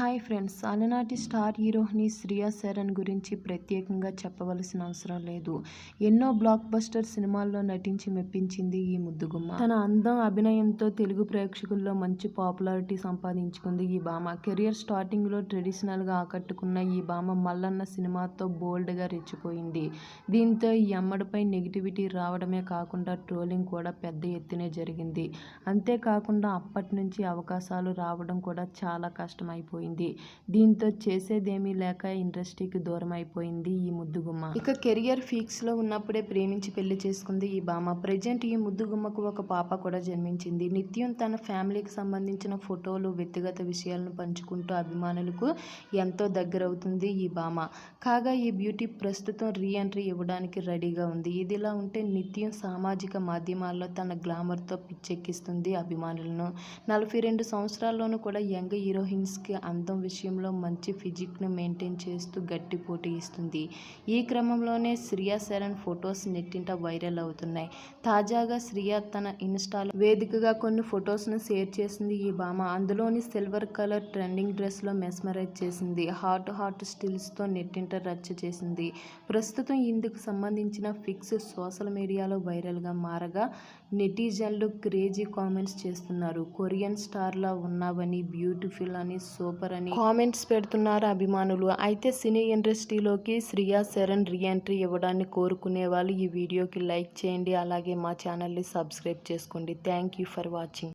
Hi friends అలనాటి star హీరోయిని Shriya Saran గురించి ప్రత్యేకంగా చెప్పవలసిన అవసరం లేదు. ఎన్నో బ్లాక్ బస్టర్ సినిమాల్లో నటించి మెప్పించింది ఈ ముద్దుగుమ్మ. తన అందం అభినయంతో తెలుగు ప్రేక్షకుల్లో మంచి పాపులారిటీ సంపాదించుకుంది ఈ భామ. కెరియర్ స్టార్టింగ్లో ట్రెడిషనల్గా ఆకట్టుకున్న ఈ భామ మల్లన్న సినిమాతో బోల్డ్గా రెచ్చిపోయింది. దీంతో ఈ అమ్మడిపై నెగిటివిటీ రావడమే కాకుండా ట్రోలింగ్ కూడా పెద్ద ఎత్తునే జరిగింది. అంతేకాకుండా అప్పటి నుంచి అవకాశాలు రావడం కూడా చాలా కష్టమైపోయింది. దీంతో చేసేదేమీ లేక ఇండస్ట్రీకి దూరం అయిపోయింది ఈ ముద్దుగుమ్మ. ఇక కెరియర్ ఫీక్స్లో ఉన్నప్పుడే ప్రేమించి పెళ్ళి చేసుకుంది ఈ భామ ప్రజెంట్ ఈ ముద్దుగుమ్మకు ఒక పాప కూడా జన్మించింది. నిత్యం తన ఫ్యామిలీకి సంబంధించిన ఫోటోలు వ్యక్తిగత విషయాలను పంచుకుంటూ అభిమానులకు ఎంతో దగ్గరవుతుంది ఈ భామ కాగా ఈ బ్యూటీ ప్రస్తుతం రీ ఎంట్రీ ఇవ్వడానికి రెడీగా ఉంది. ఇదిలా ఉంటే నిత్యం సామాజిక మాధ్యమాల్లో తన గ్లామర్తో పిచ్చెక్కిస్తుంది అభిమానులను. నలభై రెండు సంవత్సరాల్లోనూ కూడా యంగ్ హీరోయిన్స్కి అందం విషయంలో మంచి ఫిజిక్ను మెయింటైన్ చేస్తూ గట్టి పోటీ ఇస్తుంది. ఈ క్రమంలోనే శ్రియా శరణ్ ఫొటోస్ నెట్టింట వైరల్ అవుతున్నాయి. తాజాగా శ్రియా తన ఇన్స్టాలో వేదికగా కొన్ని ఫొటోస్ను షేర్ చేసింది ఈ భామ. అందులోని సిల్వర్ కలర్ ట్రెండింగ్ డ్రెస్లో మెస్మరైజ్ చేసింది. హాట్ హాట్ స్టిల్స్తో నెట్టింట రచ్చ చేసింది. ప్రస్తుతం ఇందుకు సంబంధించిన ఫిక్స్ సోషల్ మీడియాలో వైరల్గా మారగా నెటిజన్లు క్రేజీ కామెంట్స్ చేస్తున్నారు. కొరియన్ స్టార్లా ఉన్నావని బ్యూటిఫుల్ అని సూపర్ అని కామెంట్స్ పెడుతున్నారు అభిమానులు. అయితే సినీ ఇండస్ట్రీలోకి శ్రియా శరణ్ రీఎంట్రీ ఇవ్వడాన్ని కోరుకునే వాళ్ళు ఈ వీడియోకి లైక్ చేయండి. అలాగే మా ఛానల్ని సబ్స్క్రైబ్ చేసుకోండి. Thank you for watching.